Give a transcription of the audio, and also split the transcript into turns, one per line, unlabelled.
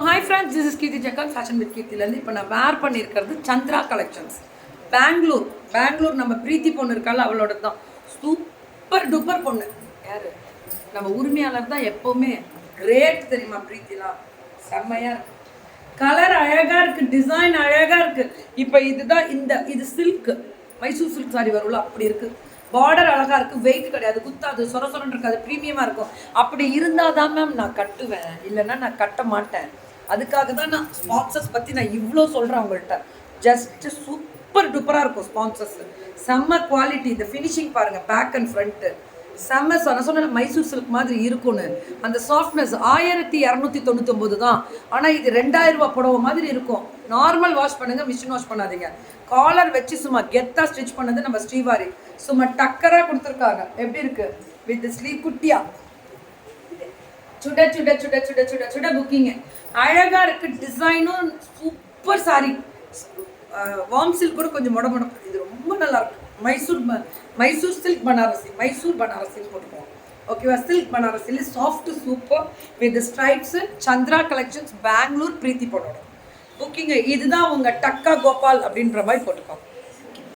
Hi friends this is Keerthi Jakkal fashion with கீர்த்திலேருந்து இப்போ நான் வேர் பண்ணியிருக்கிறது சந்திரா கலெக்ஷன்ஸ் பெங்களூர் பெங்களூர் நம்ம பிரீத்தி பொண்ணு இருக்கால அவளோட தான் சூப்பர் டூப்பர் பொண்ணு. யார்? நம்ம உரிமையாளர் தான் எப்போவுமே கிரேட் தெரியுமா பிரீத்திலாம்? செம்மையா கலர் அழகாக இருக்குது டிசைன் அழகாக இருக்குது இப்போ இதுதான் இந்த இது சில்க் மைசூர் சில்க் சாரி வரும்ல அப்படி இருக்குது பார்டர் அழகாக இருக்குது வெயிட் கிடையாது குத்தாது சொர சொரன்னு இருக்காது ப்ரீமியமாக இருக்கும். அப்படி இருந்தால் தான் மேம் நான் கட்டுவேன். இல்லைன்னா நான் கட்ட மாட்டேன். அதுக்காக தான் நான் ஸ்பான்சர்ஸ் பற்றி நான் இவ்வளோ சொல்கிறேன் உங்கள்கிட்ட ஜஸ்ட் சூப்பர் டூப்பராக இருக்கும் ஸ்பான்சர்ஸ் செம்ம குவாலிட்டி இந்த ஃபினிஷிங் பாருங்கள் பேக் அண்ட் ஃப்ரண்ட்டு செம்ம நான் சொன்ன மைசூர் சில்க் மாதிரி இருக்கும்னு. அந்த சாஃப்ட்னஸ் ஆயிரத்தி இரநூத்தி தொண்ணூத்தொம்பது தான். ஆனால் இது ரெண்டாயிரம் ரூபா புடவை மாதிரி இருக்கும். நார்மல் வாஷ் பண்ணுங்கள் மிஷின் வாஷ் பண்ணாதீங்க. காலர் வச்சு சும்மா கெத்தாக ஸ்டிச் பண்ணது நம்ம ஸ்ரீவாரி. சும்மா டக்கராக கொடுத்துருக்காங்க. எப்படி இருக்குது வித் ஸ்லீவ் குட்டியா. சுட சுட சுட சுட சுட சுட புக்கிங்கு அழகா இருக்கு டிசைனும் சூப்பர் சாரி வார்ம் சில்க் கூட கொஞ்சம் முட முடம் இது ரொம்ப நல்லா இருக்கு. மைசூர் மைசூர் சில்க் பனாரசி மைசூர் பனாரசின்னு போட்டுக்கோங்க ஓகேவா silk பனாரசியில் soft super with stripes Chandra collections Bangalore Preethi பொண்ணோட புக்கிங்க இதுதான் உங்க டக்கா கோபால் அப்படின்ற மாதிரி போட்டுக்கோங்க.